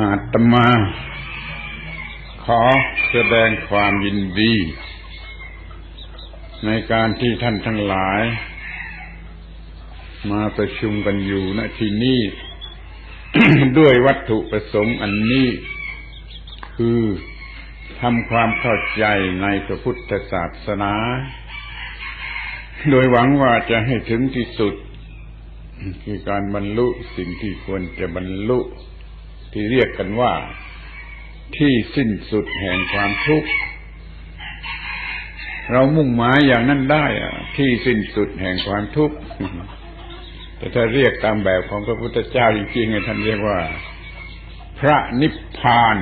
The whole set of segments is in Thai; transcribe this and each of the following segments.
อาตมา ขอแสดงความยินดี ในการที่ท่านทั้งหลาย มาประชุมกันอยู่ณที่นี้ด้วยวัตถุประสงค์อันนี้ คือทำความเข้าใจในพระพุทธศาสนา โดยหวังว่าจะให้ถึงที่สุด คือการบรรลุสิ่งที่ควรจะบรรลุ ที่เรียกกันว่า ที่สิ้นสุดแห่งความทุกข์เรามุ่งหมายอย่างนั้นได้อะที่สิ้นสุดแห่งความทุกข์แต่ถ้าเรียกตามแบบของพระพุทธเจ้าจริงๆท่านเรียกว่า พระนิพพาน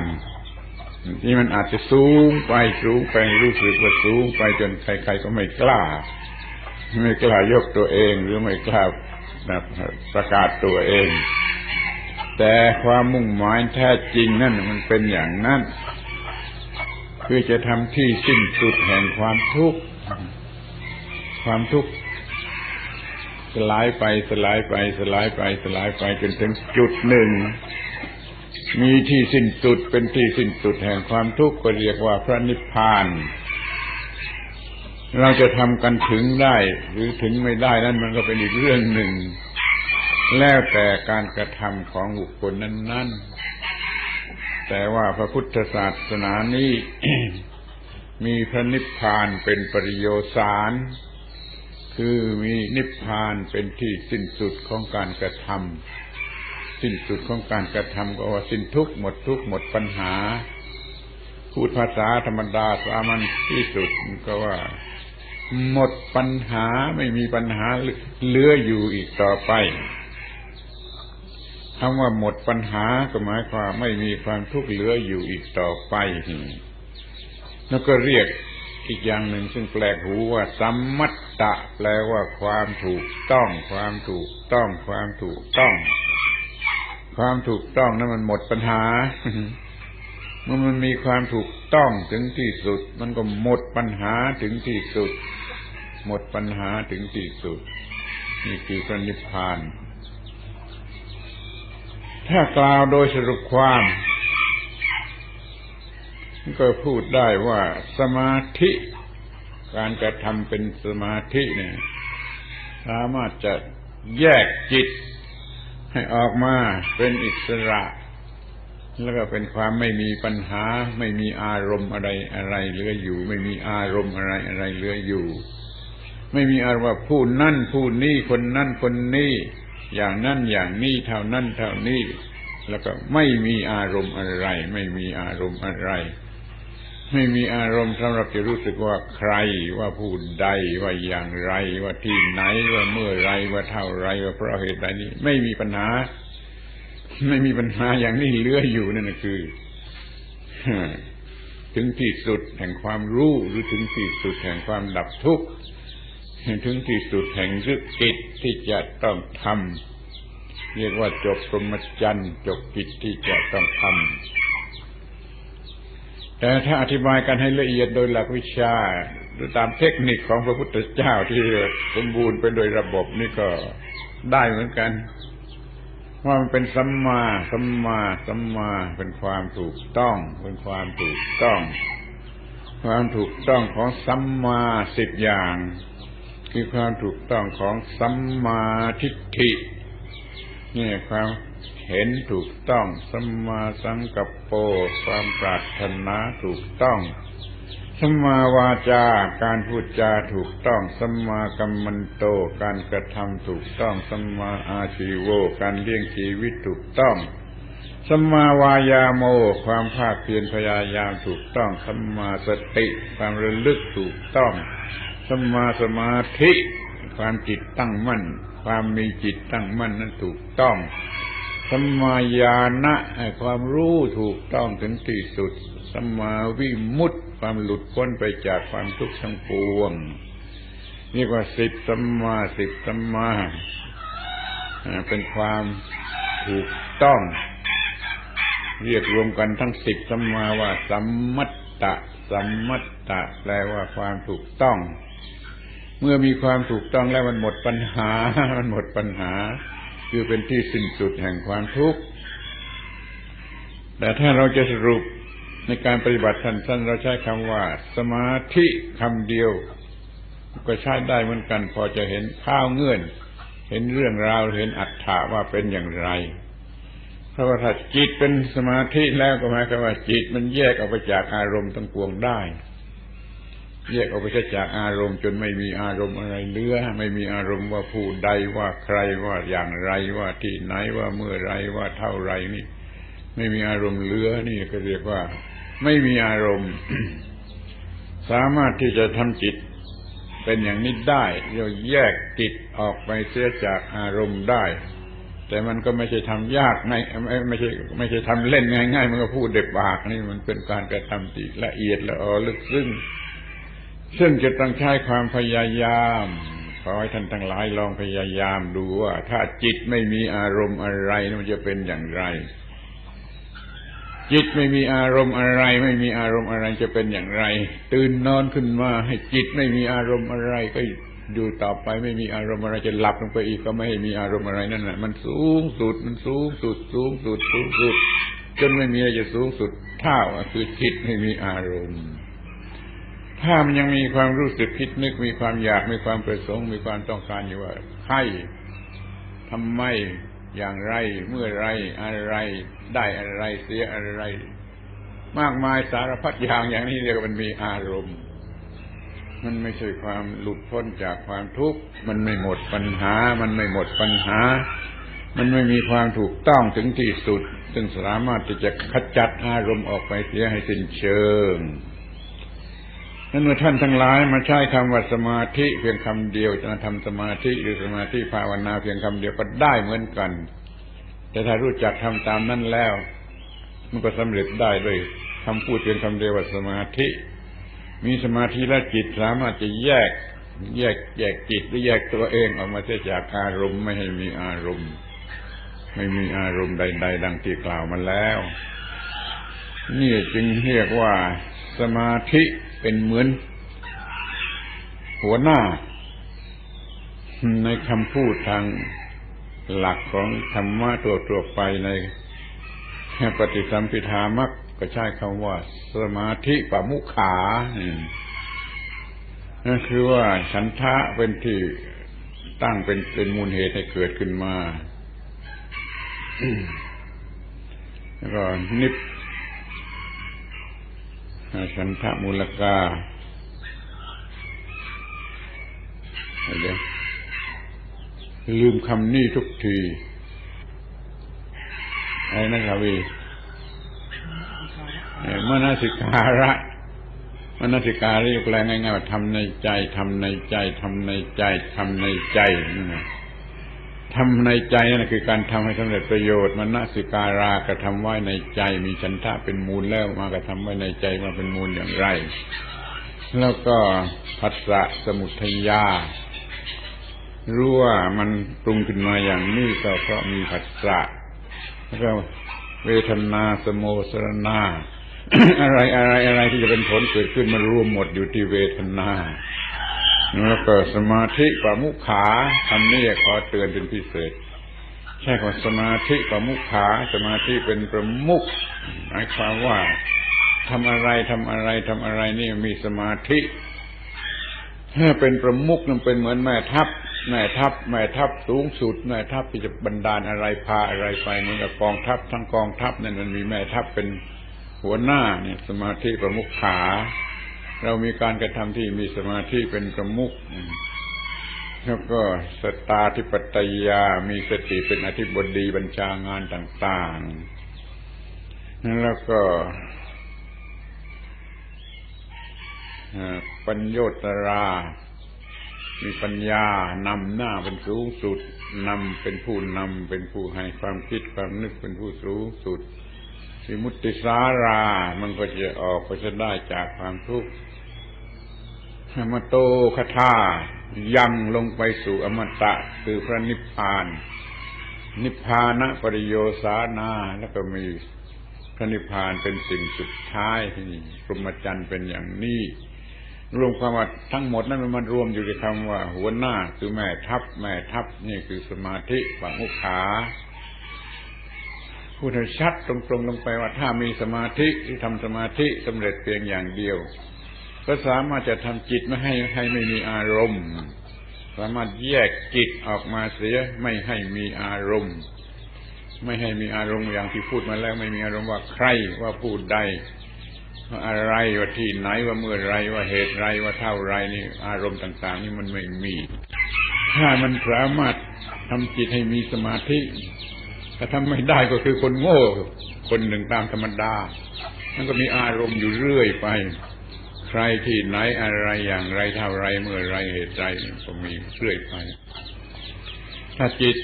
นี่มันอาจจะสูงไปสูงไปรู้สึกว่าสูงไปจนใครๆก็ไม่กล้า ไม่กล้ายกตัวเองหรือไม่กล้าประกาศตัวเอง แต่ความมุ่งหมายแท้จริงนั่นมันเป็นอย่างนั้นคือจะทำที่สิ้นสุดแห่งความทุกข์ ความทุกข์สลายไปสลายไปสลายไปสลายไปจนถึงจุดหนึ่ง มีที่สิ้นสุดเป็นที่สิ้นสุดแห่งความทุกข์ก็เรียกว่าพระนิพพาน เราจะทำกันถึงได้ หรือถึงไม่ได้นั่นมันก็เป็นอีกเรื่องหนึ่ง แล้วแต่การกระทำของบุคคลนั้นๆ แต่ว่าพระพุทธศาสนานี้มีพระนิพพานเป็นปริโยสาร คือมีนิพพานเป็นที่สิ้นสุดของการกระทำสิ้นสุดของการกระทำก็ว่าสิ้นทุกข์หมดทุกข์หมดปัญหา พูดภาษาธรรมดาสามัญที่สุดก็ว่าหมดปัญหาไม่มีปัญหาเหลืออยู่อีกต่อไป คำว่าหมดปัญหาก็หมายความไม่มีความทุกข์เหลืออยู่อีกต่อไปแล้วก็เรียกอีกอย่างหนึ่งซึ่งแปลกหูว่าสัมมัตตะ แปลว่าความถูกต้องความถูกต้องความถูกต้อง ความถูกต้องนั้นมันหมดปัญหาเมื่อมันมีความถูกต้องถึงที่สุด มันก็หมดปัญหาถึงที่สุด หมดปัญหาถึงที่สุด นี่คือพระนิพพาน ถ้ากล่าวโดยสรุปความก็พูดได้ว่าสมาธิ การกระทำเป็นสมาธิเนี่ยสามารถจะแยกจิต ให้ออกมาเป็นอิสระ แล้วก็เป็นความไม่มีปัญหา ไม่มีอารมณ์อะไรอะไรเหลืออยู่ ไม่มีอารมณ์อะไรอะไรเหลืออยู่ ไม่มีอารมณ์ว่าผู้นั่นผู้นี้คนนั่นคนนี้ อย่างนั่นอย่างนี้เท่านั้นเท่านี้ แล้วก็ไม่มีอารมณ์อะไร ไม่มีอารมณ์อะไร ไม่มีอารมณ์สำหรับจะรู้สึกว่าใครว่าผู้ใดว่าอย่างไร ว่าที่ไหนว่าเมื่อไรว่าเท่าไรว่าเพราะเหตุใดนี้ ไม่มีปัญหา ไม่มีปัญหาอย่างนี้เหลืออยู่นั่นคือถึงที่สุดแห่งความรู้หรือถึงที่สุดแห่งความดับทุกข์ ถึงที่สุดแห่งรึกกิจที่จะต้องทำเรียกว่าจบปรมจันทร์จบกิจที่จะต้องทำแต่ถ้าอธิบายกันให้ละเอียดโดยหลักวิชาหรือตามเทคนิคของพระพุทธเจ้าที่สมบูรณ์เป็นโดยระบบนี่ก็ได้เหมือนกัน ว่ามันเป็นสัมมาสัมมาสัมมาเป็นความถูกต้อง เป็นความถูกต้อง ความถูกต้องของสัมมาสิบอย่าง คือความถูกต้องของสัมมาทิฏฐินี่ความเห็นถูกต้องสัมมาสังกัปโปความปรารถนาถูกต้องสัมมาวาจาการพูดจาถูกต้องสัมมากัมมันโต การกระทำถูกต้องสัมมาอาชีโว การเลี้ยงชีวิตถูกต้องสัมมาวายาโม ความภาคเพียรพยายามถูกต้องสัมมาสติ ความระลึกถูกต้อง สมาสมาธิความจิตตั้งมั่น ความมีจิตตั้งมั่นนั้นถูกต้องสมาญาณะความรู้ถูกต้องถึงที่สุดสมมาวิมุตติความหลุดพ้นไปจากความทุกข์ทั้งปวงนี่ว่าสิบสัมมาสิบสัมมาเป็นความถูกต้อง เรียกรวมกันทั้งสิบสัมมาว่าสัมมัตตะสัมมัตตะแปลว่าความถูกต้อง เมื่อมีความถูกต้องแล้วมันหมดปัญหา มันหมดปัญหา คือเป็นที่สิ้นสุดแห่งความทุกข์ แต่ถ้าเราจะสรุปในการปฏิบัติสั้นๆเราใช้คำว่า สมาธิคำเดียว ก็ใช้ได้เหมือนกัน พอจะเห็นข้าวเงื่อน เห็นเรื่องราวเห็นอัตถาว่าเป็นอย่างไร เพราะว่าถ้าจิตเป็นสมาธิแล้วก็หมายความว่าจิตมันแยกออกไปจากอารมณ์ทั้งปวงได้ แยกออกไปจากอารมณ์จนไม่มีอารมณ์อะไรเหลือ ไม่มีอารมณ์ว่าผู้ใดว่าใครว่าอย่างไรว่าที่ไหนว่าเมื่อไรว่าเท่าไรนี่ ไม่มีอารมณ์เหลือนี่ก็เรียกว่า ไม่มีอารมณ์ สามารถที่จะทำจิตเป็นอย่างนี้ได้เราแยกจิตออกไปเสียจากอารมณ์ได้ แต่มันก็ไม่ใช่ทำยากไม่ไม่ไม่ใช่ไม่ใช่ทำเล่นง่าย ๆ มันก็พูดเด็บปากนี่มันเป็นการกระทำที่ละเอียดละออลึกซึ้ง ซึ่งจะต้องใช้ความพยายามขอให้ท่านทั้งหลายลองพยายามดูว่า ถ้าจิตไม่มีอารมณ์อะไรมันจะเป็นอย่างไร จิตไม่มีอารมณ์อะไร ไม่มีอารมณ์อะไรจะเป็นอย่างไร ตื่นนอนขึ้นมาให้จิตไม่มีอารมณ์อะไรก็อยู่ต่อไปไม่มีอารมณ์อะไรจะหลับลงไปอีกก็ไม่มีอารมณ์อะไรนั่นแหละมันสูงสุดมันสูงสุด สูงสุดสูงสุด จนไม่มีอะไรจะสูงสุดเท่าคือจิตไม่มีอารมณ์ ถ้ามันยังมีความรู้สึกคิดนึกมีความอยากมีความประสงค์ มีความต้องการอยู่ว่าใครทำไมอย่างไร เมื่อไรอะไร ได้อะไรเสียอะไร มากมายสารพัดอย่างอย่างนี้เรียกว่ามันมีอารมณ์ มันไม่ใช่ความหลุดพ้นจากความทุกข์ มันไม่หมดปัญหา มันไม่หมดปัญหา มันไม่มีความถูกต้องถึงที่สุด ซึ่งสามารถที่จะขจัดอารมณ์ออกไปเสียให้สิ้นเชิง นั้นเมื่อท่านทั้งหลายมาใช้คำว่าสมาธิเพียงคำเดียวจะมาทำสมาธิหรือสมาธิภาวนาเพียงคำเดียวก็ได้เหมือนกัน แต่ถ้ารู้จักทำตามนั้นแล้ว มันก็สำเร็จได้ด้วยคำพูดเพียงคำเดียวว่าสมาธิ มีสมาธิแล้วจิตสามารถจะแยก แยกแยกจิตหรือแยกตัวเองออกมาเสียจากอารมณ์ไม่ให้มีอารมณ์ ไม่มีอารมณ์ใด ๆ ดังที่กล่าวมาแล้ว นี่จึงเรียกว่าสมาธิ เป็นเหมือน หัวหน้า ในคำพูดทางหลักของธรรมะตัวตัวไปในปฏิสัมพิธามักก็ใช้คำว่า สมาธิปมุขานั่นคือว่าฉันทะเป็นที่ตั้งเป็นเป็นมูลเหตุให้เกิดขึ้นมา แล้วก็นิพ ฉันทะมูลกาเดี๋ยวลืมคำนี้ทุกทีไอ้นะครับวีมนสิการะมนสิการะแปลง่ายๆว่าทำในใจทำในใจทำในใจทำในใจนั่น ทำในใจนั่นคือการทำให้สำเร็จประโยชน์มันนสิการากระทำไว้ในใจ มีฉันทะเป็นมูลแล้วมากระทำไว้ในใจมาเป็นมูลอย่างไร แล้วก็ภัสสะสมุทยารู้ว่ามันปรุงขึ้นมาอย่างนี้ก็เพราะมีผัสสะแล้วก็เวทนาสโมสรณาอะไรอะไรอะไรที่จะเป็นผลเกิดขึ้นมันรวมหมดอยู่ที่เวทนา แล้วก็สมาธิปมุขาคำนี้ขอเตือนเป็นพิเศษ ใช่ของสมาธิปมุขา สมาธิเป็นประมุขหมายความว่าทำอะไรทำอะไรทำอะไรนี่มีสมาธิถ้าเป็นประมุขนั่นเป็นเหมือนแม่ทัพแม่ทัพแม่ทัพสูงสุดแม่ทัพที่จะบรรดาลอะไรพาอะไรไปเหมือนกับกองทัพทั้งกองทัพนั่นมันมีแม่ทัพเป็นหัวหน้าเนี่ยสมาธิประมุขขา เรามีการกระทำที่มีสมาธิเป็นประมุขแล้วก็สตาธิปไตยามีสติเป็นอธิบดีบัญชางานต่างๆ แล้วก็ปัญโยตรา มีปัญญานำหน้าเป็นสูงสุดนำเป็นผู้นำเป็นผู้ให้ความคิดความนึกเป็นผู้สูงสุด สิมุติสารา มันก็จะออกไปจะได้จากความทุกข์มโตคทายังลงไปสู่อมตะคือพระนิพพาน นิพพานะปริโยสานา แล้วก็มีพระนิพพานเป็นสิ่งสุดท้ายที่พรหมจรรย์เป็นอย่างนี้ รวมความว่าทั้งหมดนั้นมันรวมอยู่ในคำว่า หัวหน้าคือแม่ทัพ แม่ทัพนี่คือสมาธิปังมุขา พูดให้ชัดตรงๆลงไปว่าถ้ามีสมาธิที่ทำสมาธิสำเร็จเพียงอย่างเดียว ก็สามารถจะทำจิตไม่ให้ให้ไม่มีอารมณ์ สามารถแยกจิตออกมาเสียไม่ให้มีอารมณ์ ไม่ให้มีอารมณ์อย่างที่พูดมาแล้ว ไม่มีอารมณ์ว่าใครว่าพูดใดว่าอะไรว่าที่ไหนว่าเมื่อไรว่าเหตุไรว่าเท่าไรนี่อารมณ์ต่าง ๆ นี่มันไม่มี ถ้ามันสามารถทำจิตให้มีสมาธิ ถ้าทำไม่ได้ก็คือคนโง่ คนหนึ่งตามธรรมดา มันก็มีอารมณ์อยู่เรื่อยไป ใครที่ไหนอะไรอย่างไรเท่าไรเมื่อไรเหตุไรก็มีเรื่อยไป ถ้าจิต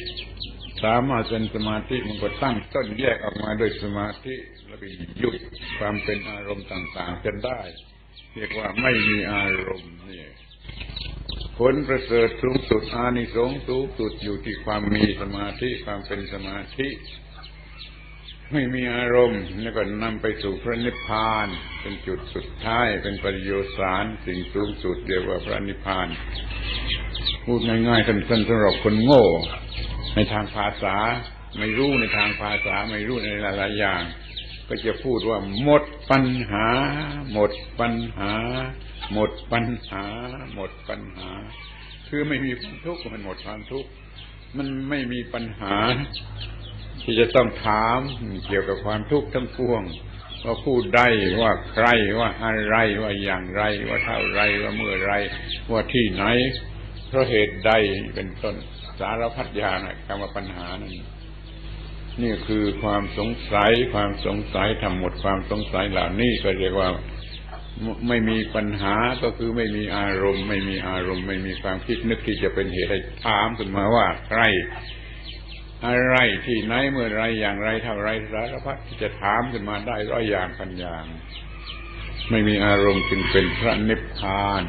สามารถเป็นสมาธิมันก็ตั้งต้นแยกออกมาโดยสมาธิแล้วก็หยุดความเป็นอารมณ์ต่างๆจนได้ เรียกว่าไม่มีอารมณ์นี่ ผลประเสริฐสูงสุดอานิสงส์สูงสุดอยู่ที่ความมีสมาธิความเป็นสมาธิ ไม่มีอารมณ์ แล้วก็นำไปสู่พระนิพพาน เป็นจุดสุดท้ายเป็นปริโยชน์สารสิ่งสูงสุดเรียกว่าพระนิพพาน พูดง่ายๆสั้นๆสำหรับคนโง่ ในทางภาษา ไม่รู้ในทางภาษาไม่รู้ในหลายๆอย่าง ก็จะพูดว่าหมดปัญหา หมดปัญหา หมดปัญหา หมดปัญหา คือไม่มีความทุกข์มันหมดความทุกข์มันไม่มีปัญหา ที่จะต้องถามเกี่ยวกับความทุกข์ทั้งปวง ว่าพูดได้ว่าใครว่าอะไรว่าอย่างไร ว่าเท่าไรว่าเมื่อไร ว่าที่ไหนเพราะเหตุใดเป็นต้นสารพัดอย่างคำว่าปัญหานั่นนี่คือความสงสัยความสงสัยทำหมดความสงสัยเหล่านี้ก็เรียกว่า ไม่มีปัญหาก็คือไม่มีอารมณ์ ไม่มีอารมณ์ ไม่มีความคิดนึกที่จะเป็นเหตุให้ถามขึ้นมาว่าใคร อะไรที่ไหนเมื่อไรอย่างไรเท่าไรสารพัดที่จะถามขึ้นมาได้ร้อยอย่างพันอย่าง ไม่มีอารมณ์จึงเป็นพระนิพพาน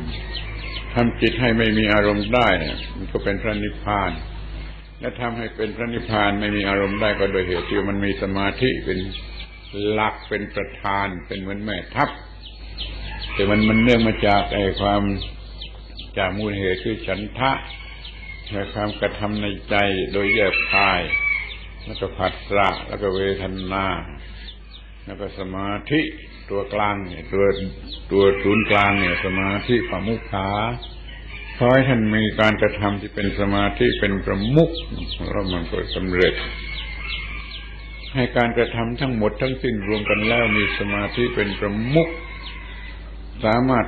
ทำจิตให้ไม่มีอารมณ์ได้มันก็เป็นพระนิพพาน และทำให้เป็นพระนิพพานไม่มีอารมณ์ได้ก็โดยเหตุที่มันมีสมาธิเป็นหลักเป็นประธานเป็นเหมือนแม่ทัพ แต่มันมันเนื่องมาจากไอ้ความจากมูลเหตุคือฉันทะในความกระทำในใจโดยแยบคาย แล้วก็ผัสสะแล้วก็เวทนา แล้วก็สมาธิตัวกลางเนี่ยตัวตัวศูนย์กลางเนี่ยสมาธิความมุขาขอให้ท่านมีการกระทำที่เป็นสมาธิเป็นประมุขแล้วมันก็สำเร็จ ให้การกระทำทั้งหมดทั้งสิ้นรวมกันแล้วมีสมาธิเป็นประมุข สามารถ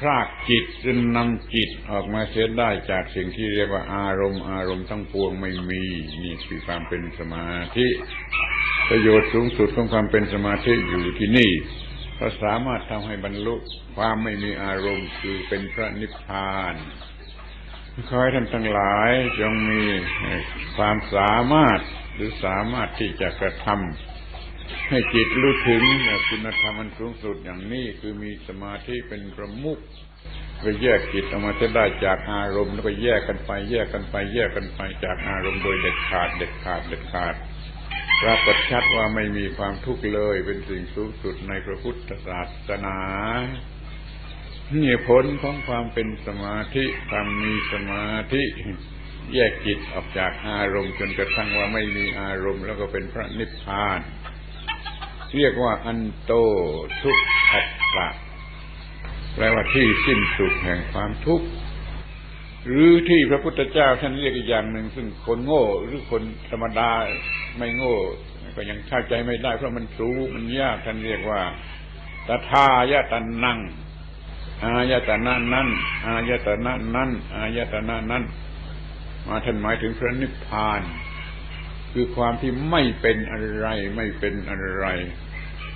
พรากจิตจนนำจิตออกมาเสียได้จากสิ่งที่เรียกว่าอารมณ์อารมณ์ทั้งปวงไม่มีนี่คือความเป็นสมาธิประโยชน์สูงสุดของความเป็นสมาธิอยู่ที่นี่เราสามารถทำให้บรรลุความไม่มีอารมณ์คือเป็นพระนิพพานขอให้ท่านทั้งหลายจงมีความสามารถหรือสามารถที่จะกระทำ ให้จิตรู้ถึงคุณธรรมอันสูงสุดอย่างนี้คือมีสมาธิเป็นประมุขก็แยกจิตออกมาจะได้จากอารมณ์แล้วก็แยกกันไป แยกกันไป แยกกันไปจากอารมณ์โดยเด็ดขาดเด็ดขาดเด็ดขาดปรากฏชัดว่าไม่มีความทุกข์เลยเป็นสิ่งสูงสุดในพระพุทธศาสนานี่ผลของความเป็นสมาธิความมีสมาธิ แยกจิตออกจากอารมณ์จนกระทั่งว่าไม่มีอารมณ์แล้วก็เป็นพระนิพพาน เรียกว่าอันโตทุกขัตตะแปลว่าที่สิ้นสุดแห่งความทุกข์หรือที่พระพุทธเจ้าท่านเรียกอีกอย่างหนึ่ง ซึ่งคนโง่หรือคนธรรมดาไม่โง่ ก็ยังเข้าใจไม่ได้เพราะมันสูงมันยากท่านเรียกว่าตถายตนังอายตนะนั้นอายตนะนั้นอายตนะนั้น มาท่านหมายถึงพระนิพพาน คือความที่ไม่เป็นอะไร ไม่เป็นอะไร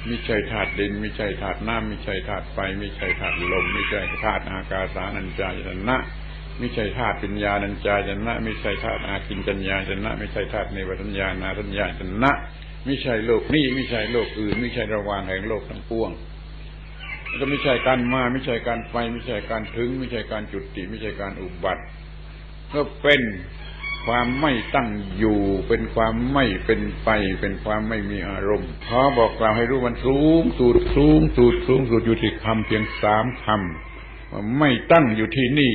ไม่ใช่ธาตุดิน ไม่ใช่ธาตุน้ำไม่ใช่ธาตุไฟ ไม่ใช่ธาตุลม ไม่ใช่ธาตุอากาสานัญจายตนะไม่ใช่ธาตุปัญญานัญจายตนะไม่ใช่ธาตุอากินจัญญาจนะไม่ใช่ธาตุเนวสัญญานาสัญญาจนะไม่ใช่โลกนี้ไม่ใช่โลกอื่น ไม่ใช่ระวางแห่งโลกทั้งปวงก็ไม่ใช่การมาไม่ใช่การไป ไม่ใช่การถึง ไม่ใช่การจุดติ ไม่ใช่การอุบัติ ก็เป็น ความไม่ตั้งอยู่ เป็นความไม่เป็นไป เป็นความไม่มีอารมณ์ขอบอกกล่าวให้รู้มันสูงสุดสูงสุดสูงสุดอยู่ที่คำเพียงสามคำว่าไม่ตั้งอยู่ที่นี่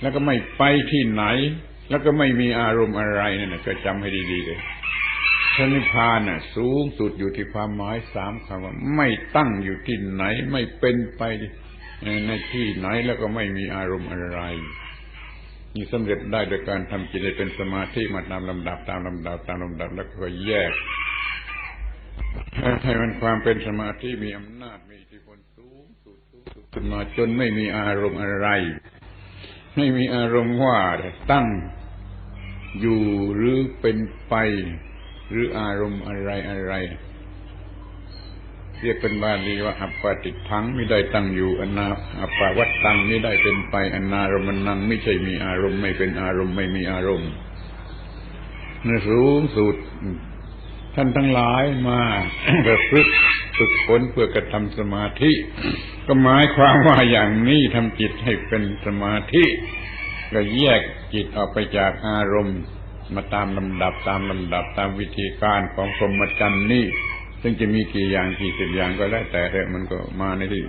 แล้วก็ไม่ไปที่ไหน แล้วก็ไม่มีอารมณ์อะไรนั่นก็จำให้ดีๆเลยพระนิพพานน่ะ สูงสุดอยู่ที่ความหมายสามคำว่าไม่ตั้งอยู่ที่ไหน ไม่เป็นไปในที่ไหนแล้วก็ไม่มีอารมณ์อะไร นี่สำเร็จได้โดยการทำจิตให้เป็นสมาธิมาตามลำดับตามลำดับตามลำดับแล้วก็แยกให้มันความเป็นสมาธิมีอำนาจมีอิทธิพลสูงสุดสูงสุดขึ้นมาจนไม่มีอารมณ์อะไร ไม่มีอารมณ์ว่าตั้งอยู่หรือเป็นไป หรืออารมณ์อะไรอะไร เรียกเป็นบาลีว่าอัปปติทังไม่ได้ตั้งอยู่อนาอัปปวัตตังไม่ได้เป็นไปอนนารมนังไม่ใช่มีอารมณ์ไม่เป็นอารมณ์ไม่มีอารมณ์ในสูงสุดท่านทั้งหลายมาประพฤติฝึกฝนเพื่อกระทำสมาธิ ก็หมายความว่าอย่างนี้ทำจิตให้เป็นสมาธิก็แยกจิตออกไปจากอารมณ์ มาตามลำดับตามลำดับตามวิธีการของพรหมจรรย์นี่ ซึ่งจะมีกี่อย่างกี่สิบอย่างก็แล้วแต่เถอะมันก็มาในที่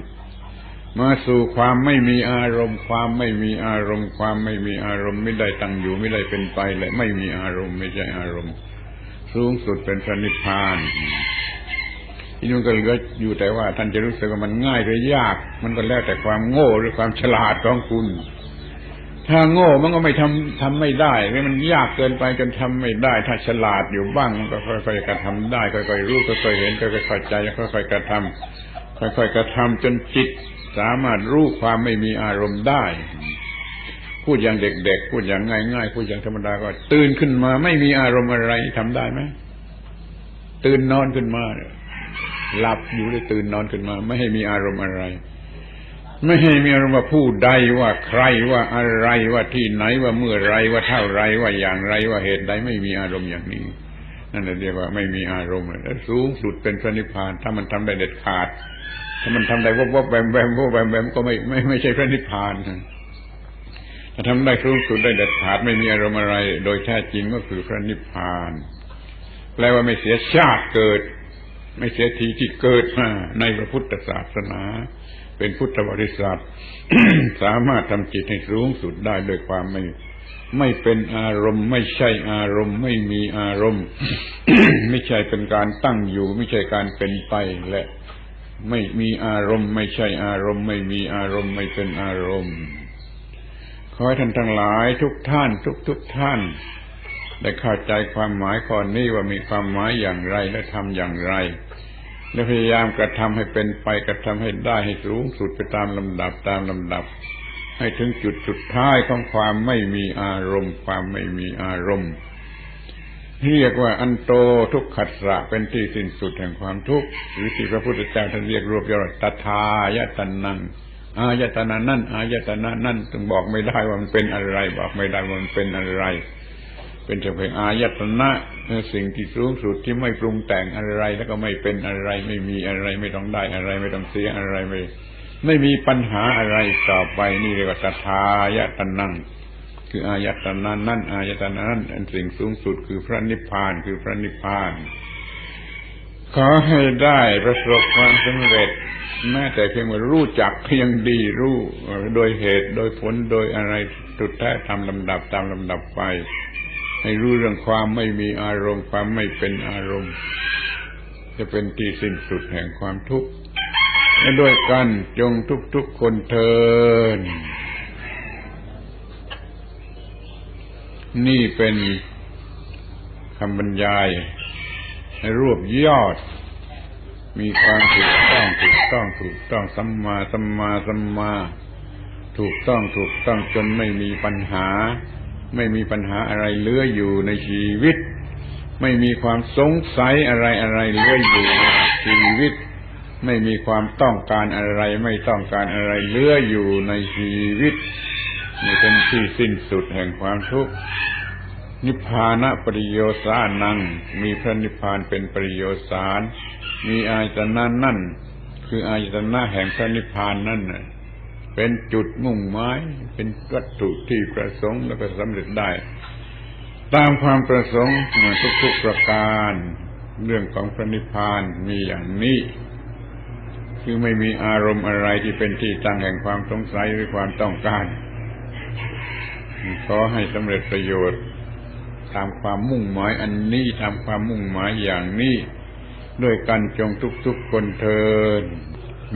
มาสู่ความไม่มีอารมณ์ ความไม่มีอารมณ์ ความไม่มีอารมณ์ไม่ได้ตั้งอยู่ไม่ได้เป็นไปเลยไม่มีอารมณ์ไม่ใช่อารมณ์ สูงสุดเป็นพระนิพพานที่นู่นก็เหลืออยู่แต่ว่าท่านจะรู้สึกว่ามันง่ายหรือยาก มันก็แล้วแต่ความโง่หรือความฉลาดของคุณ ถ้าโง่มันก็ไม่ทำทำไม่ได้ไม่มันยากเกินไปจนทำไม่ได้ ถ้าฉลาดอยู่บ้างมันก็ค่อยๆกระทำได้ ค่อยๆรู้ค่อยๆเห็นค่อยๆเข้าใจค่อยๆกระทำค่อยๆกระทำจนจิต สามารถรู้ความไม่มีอารมณ์ได้ พูดอย่างเด็กๆพูดอย่างง่ายๆพูดอย่างธรรมดาก็ ตื่นขึ้นมาไม่มีอารมณ์อะไรทำได้ไหมตื่นนอนขึ้นมาหลับอยู่เลยตื่นนอนขึ้นมา ไม่ให้มีอารมณ์อะไร ไม่ให้มีอารมณ์ว่าผู้ใดว่าใครว่าอะไรว่าที่ไหนว่าเมื่อไรว่าเท่าไรว่าอย่างไรว่าเหตุใดไม่มีอารมณ์อย่างนี้นั่นเรียกว่าไม่มีอารมณ์แล้วสูงสุดเป็นพระนิพพาน ถ้ามันทำได้เด็ดขาด ถ้ามันทำได้วบวบแวมแวมวบแวมแวมก็ไม่ไม่ไม่ใช่พระนิพพานถ้าทำได้สูงสุดได้เด็ดขาดไม่มีอารมณ์อะไร โดยแท้จริงก็คือพระนิพพานแปลว่าไม่เสียชาติเกิด ไม่เสียทีที่เกิดมาในพระพุทธศาสนา เป็นพุทธบริษัทสามารถทำจิตให้สูงสุดได้โดยความไม่ไม่เป็นอารมณ์ ไม่ใช่อารมณ์ ไม่มีอารมณ์ ไม่ใช่เป็นการตั้งอยู่ ไม่ใช่การเป็นไปและไม่มีอารมณ์ ไม่ใช่อารมณ์ ไม่มีอารมณ์ไม่เป็นอารมณ์ขอให้ท่านทั้งหลายทุกท่าน ทุกทุกท่าน ได้เข้าใจความหมายข้อนี้ว่ามีความหมายอย่างไรและทำอย่างไร และพยายามกระทำให้เป็นไปกระทำให้ได้ให้สูงสุดไปตามลำดับตามลำดับ ให้ถึงจุดสุดท้ายของความไม่มีอารมณ์ ความไม่มีอารมณ์เรียกว่าอันโตทุกขัสสะเป็นที่สิ้นสุดแห่งความทุกข์หรือที่พระพุทธเจ้าท่านเรียกรวบยอดตถายตันนังอายตนะนั่นอายตนะนั่นจึงบอกไม่ได้ว่ามันเป็นอะไร บอกไม่ได้ว่ามันเป็นอะไร เป็นแต่เพียงอายตนะสิ่งที่สูงสุดที่ไม่ปรุงแต่งอะไร แล้วก็ไม่เป็นอะไร ไม่มีอะไรไม่ต้องได้อะไร ไม่ต้องเสียอะไรไม่ ไม่มีปัญหาอะไรต่อไปนี่เรียกว่าตถายตนังคืออายตนะนั่นอายตนะนั่นอันสิ่งสูงสุดคือพระนิพพานคือพระนิพพานขอให้ได้ประสบความสำเร็จ แม้แต่เพียงว่ารู้จักเพียงดีรู้โดยเหตุโดยผลโดยอะไรสุดแท้ทำลำดับตามลำดับไป ให้รู้เรื่องความไม่มีอารมณ์ ความไม่เป็นอารมณ์ จะเป็นที่สิ้นสุดแห่งความทุกข์และด้วยกันจงทุกๆคนเทินนี่เป็นคำบรรยายรวบยอด มีความถูกต้องถูกต้องถูกต้องสัมมาสัมมาสัมมา ถูกต้องถูกต้องจนไม่มีปัญหา ไม่มีปัญหาอะไรเลืออยู่ในชีวิต ไม่มีความสงสัยอะไรอะไรเลืออยู่ในชีวิต ไม่มีความต้องการอะไร ไม่ต้องการอะไรเลืออยู่ในชีวิตนี่เป็นที่สิ้นสุดแห่งความทุกข์นิพพานะปริโยสานัง มีพระนิพพานเป็นปริโยสาร มีอายตนะนั่น คืออายตนะแห่งพระนิพพานนั่น เป็นจุดมุ่งหมายเป็นวัตถุที่ประสงค์แล้วก็สำเร็จได้ ตามความประสงค์ทุกๆประการ เรื่องของพระนิพพานมีอย่างนี้คือไม่มีอารมณ์อะไรที่เป็นที่ตั้งแห่งความสงสัยหรือความต้องการขอให้สำเร็จประโยชน์ ตามความมุ่งหมายอันนี้ตามความมุ่งหมายอย่างนี้ ด้วยกันจงทุกๆคนเทิน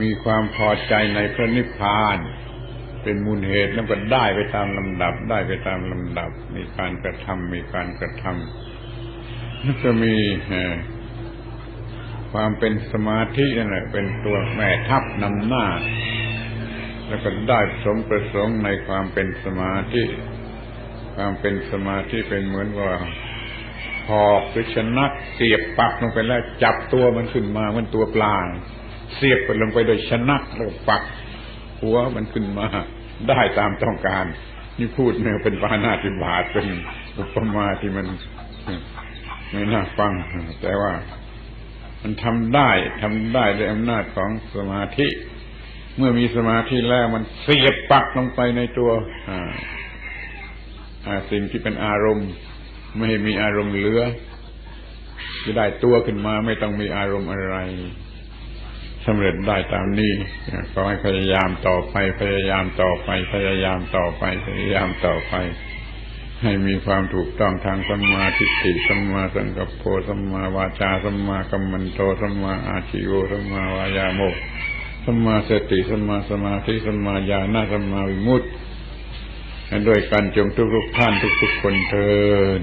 มีความพอใจในพระนิพพาน เป็นมูลเหตุแล้วก็ได้ไปตามลำดับ ได้ไปตามลำดับ มีการกระทำมีการกระทำแล้วก็มีความเป็นสมาธินั่นแหละเป็นตัวแม่ทัพนำหน้า แล้วก็ได้สมประสงค์ในความเป็นสมาธิ ความเป็นสมาธิเป็นเหมือนว่าหอกหรือชนักเสียบปักลงไปแล้ว จับตัวมันขึ้นมาเหมันตัวปลา เสียบไปลงไปโดยชนักแล้วปัก หัวมันขึ้นมาได้ตามต้องการ นี่พูดเนี่ยเป็นปานาติบาตเป็นอุปมาที่มันไม่น่าฟัง แต่ว่ามันทำได้ทำได้ด้วยอำนาจของสมาธิ เมื่อมีสมาธิแล้วมันเสียบปักลงไปในตัวสิ่งที่เป็นอารมณ์ ไม่ให้มีอารมณ์เหลือจะได้ตัวขึ้นมาไม่ต้องมีอารมณ์อะไร สำเร็จได้ตามนี้ขอให้พยายามต่อไป พยายามต่อไป พยายามต่อไป พยายามต่อไป ให้มีความถูกต้องทางสัมมาทิฏฐิสัมมาสังกัปโปสัมมาวาจาสัมมากัมมันโตสัมมาอาชิโวสัมมาวายาโมสัมมาสติสัมมาสมาธิสัมมาญาณสัมมาวิมุตติด้วยกันจงทุกทุกท่านทุกทุกคนเทิน